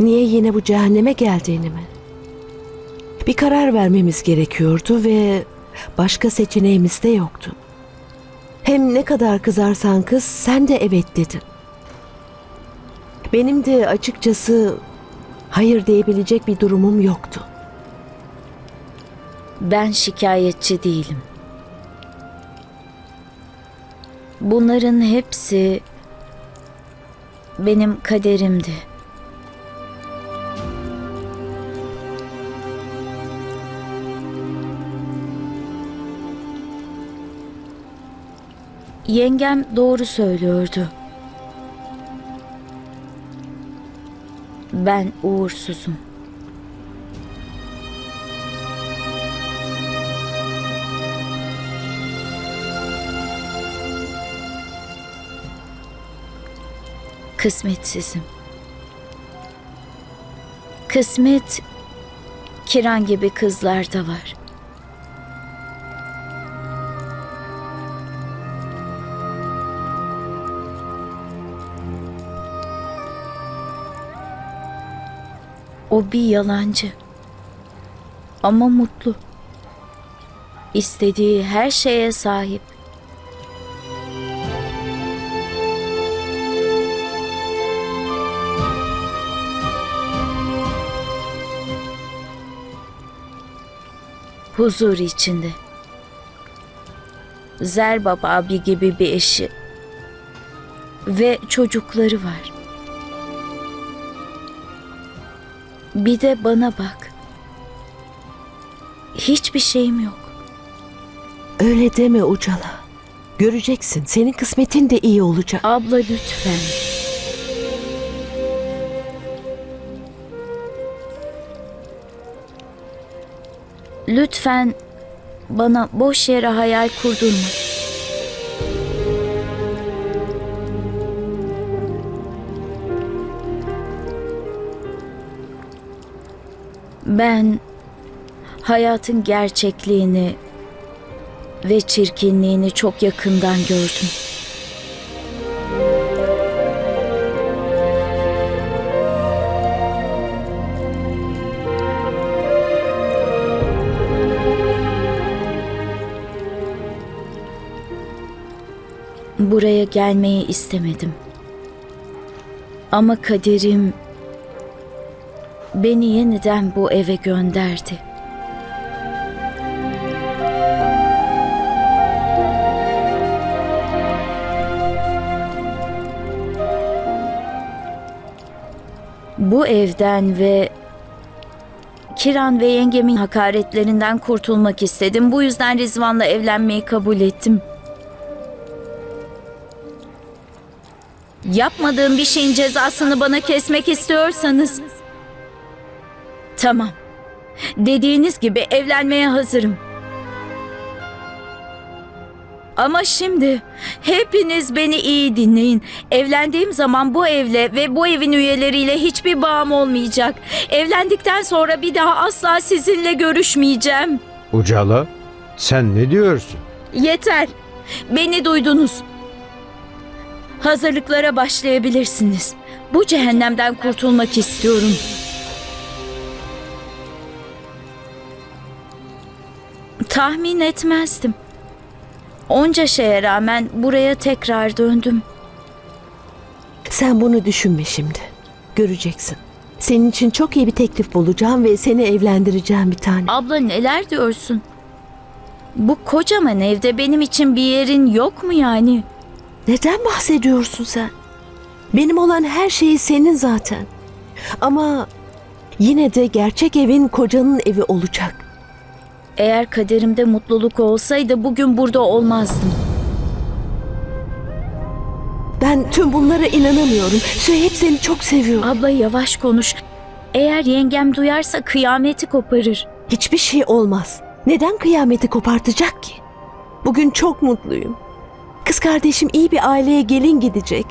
Niye yine bu cehenneme geldiğini mi? Bir karar vermemiz gerekiyordu ve başka seçeneğimiz de yoktu. Hem ne kadar kızarsan kız sen de evet dedin. Benim de açıkçası hayır diyebilecek bir durumum yoktu. Ben şikayetçi değilim. Bunların hepsi benim kaderimdi. Yengem doğru söylüyordu. Ben uğursuzum. Kısmetsizim. Kısmet Kiran gibi kızlar da var. O bir yalancı. Ama mutlu. İstediği her şeye sahip. Huzur içinde. Zerbab abi gibi bir eşi ve çocukları var. Bir de bana bak. Hiçbir şeyim yok. Öyle deme Ucala. Göreceksin senin kısmetin de iyi olacak. Abla lütfen. Lütfen bana boş yere hayal kurdurma. Ben hayatın gerçekliğini ve çirkinliğini çok yakından gördüm. Buraya gelmeyi istemedim. Ama kaderim beni yeniden bu eve gönderdi. Bu evden ve Kiran ve yengemin hakaretlerinden kurtulmak istedim. Bu yüzden Rizvan'la evlenmeyi kabul ettim. Yapmadığım bir şeyin cezasını bana kesmek istiyorsanız... Tamam. Dediğiniz gibi evlenmeye hazırım. Ama şimdi hepiniz beni iyi dinleyin. Evlendiğim zaman bu evle ve bu evin üyeleriyle hiçbir bağım olmayacak. Evlendikten sonra bir daha asla sizinle görüşmeyeceğim. Ucala, sen ne diyorsun? Yeter. Beni duydunuz. Hazırlıklara başlayabilirsiniz. Bu cehennemden kurtulmak istiyorum. Tahmin etmezdim. Onca şeye rağmen buraya tekrar döndüm. Sen bunu düşünme şimdi. Göreceksin. Senin için çok iyi bir teklif bulacağım ve seni evlendireceğim bir tane. Abla neler diyorsun? Bu kocaman evde benim için bir yerin yok mu yani? Neden bahsediyorsun sen? Benim olan her şey senin zaten. Ama yine de gerçek evin kocanın evi olacak. Eğer kaderimde mutluluk olsaydı bugün burada olmazdım. Ben tüm bunlara inanamıyorum. Süheyb seni çok seviyor. Abla yavaş konuş. Eğer yengem duyarsa kıyameti koparır. Hiçbir şey olmaz. Neden kıyameti kopartacak ki? Bugün çok mutluyum. Kız kardeşim iyi bir aileye gelin gidecek.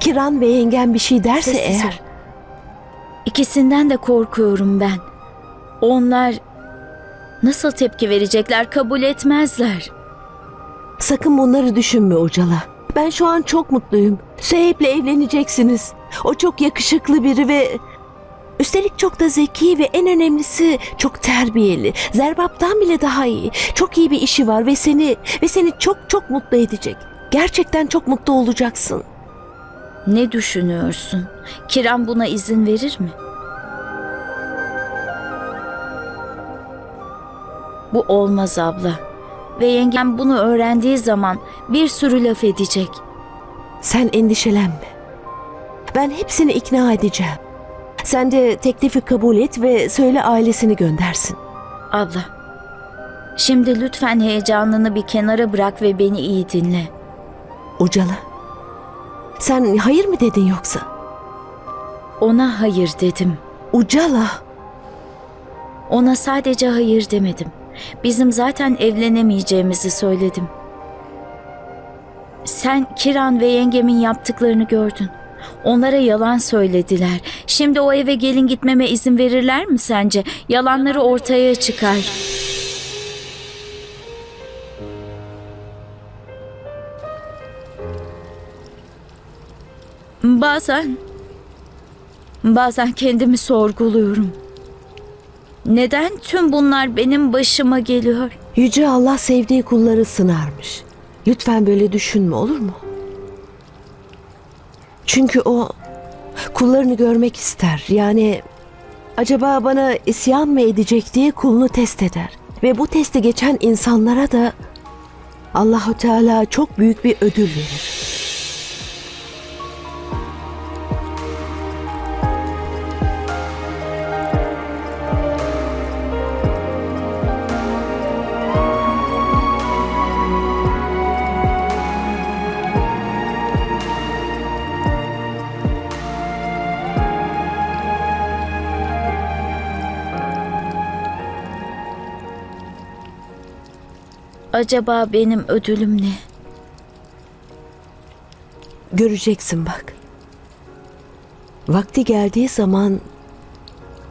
Kiran ve yengem bir şey derse Sessiz eğer... ol. İkisinden de korkuyorum ben. Onlar nasıl tepki verecekler kabul etmezler. Sakın bunları düşünme Ucala. Ben şu an çok mutluyum. Süheyb'le evleneceksiniz. O çok yakışıklı biri ve Üstelik çok da zeki ve en önemlisi çok terbiyeli. Zerbap'tan bile daha iyi. Çok iyi bir işi var ve seni ve seni çok çok mutlu edecek. Gerçekten çok mutlu olacaksın. Ne düşünüyorsun? Kiran buna izin verir mi? Bu olmaz abla. Ve yengem bunu öğrendiği zaman bir sürü laf edecek. Sen endişelenme. Ben hepsini ikna edeceğim. Sen de teklifi kabul et ve söyle ailesini göndersin. Abla, şimdi lütfen heyecanını bir kenara bırak ve beni iyi dinle. Ucala. Sen hayır mı dedin yoksa? Ona hayır dedim. Ucala. Ona sadece hayır demedim. Bizim zaten evlenemeyeceğimizi söyledim. Sen Kiran ve yengemin yaptıklarını gördün. Onlara yalan söylediler. Şimdi o eve gelin gitmeme izin verirler mi sence? Yalanları ortaya çıkar. Bazen bazen kendimi sorguluyorum. Neden tüm bunlar benim başıma geliyor? Yüce Allah sevdiği kulları sınarmış. Lütfen böyle düşünme olur mu? Çünkü o kullarını görmek ister. Yani acaba bana isyan mı edecek diye kulunu test eder. Ve bu testi geçen insanlara da Allahu Teala çok büyük bir ödül verir. Acaba benim ödülüm ne? Göreceksin bak. Vakti geldiği zaman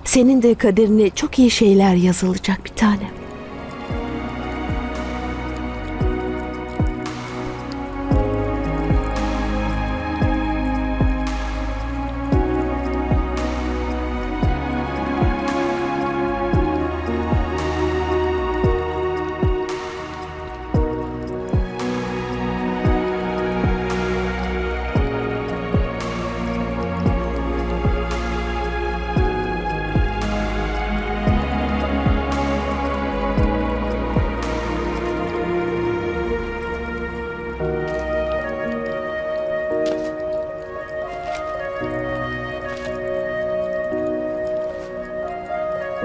senin de kaderine çok iyi şeyler yazılacak bir tanem.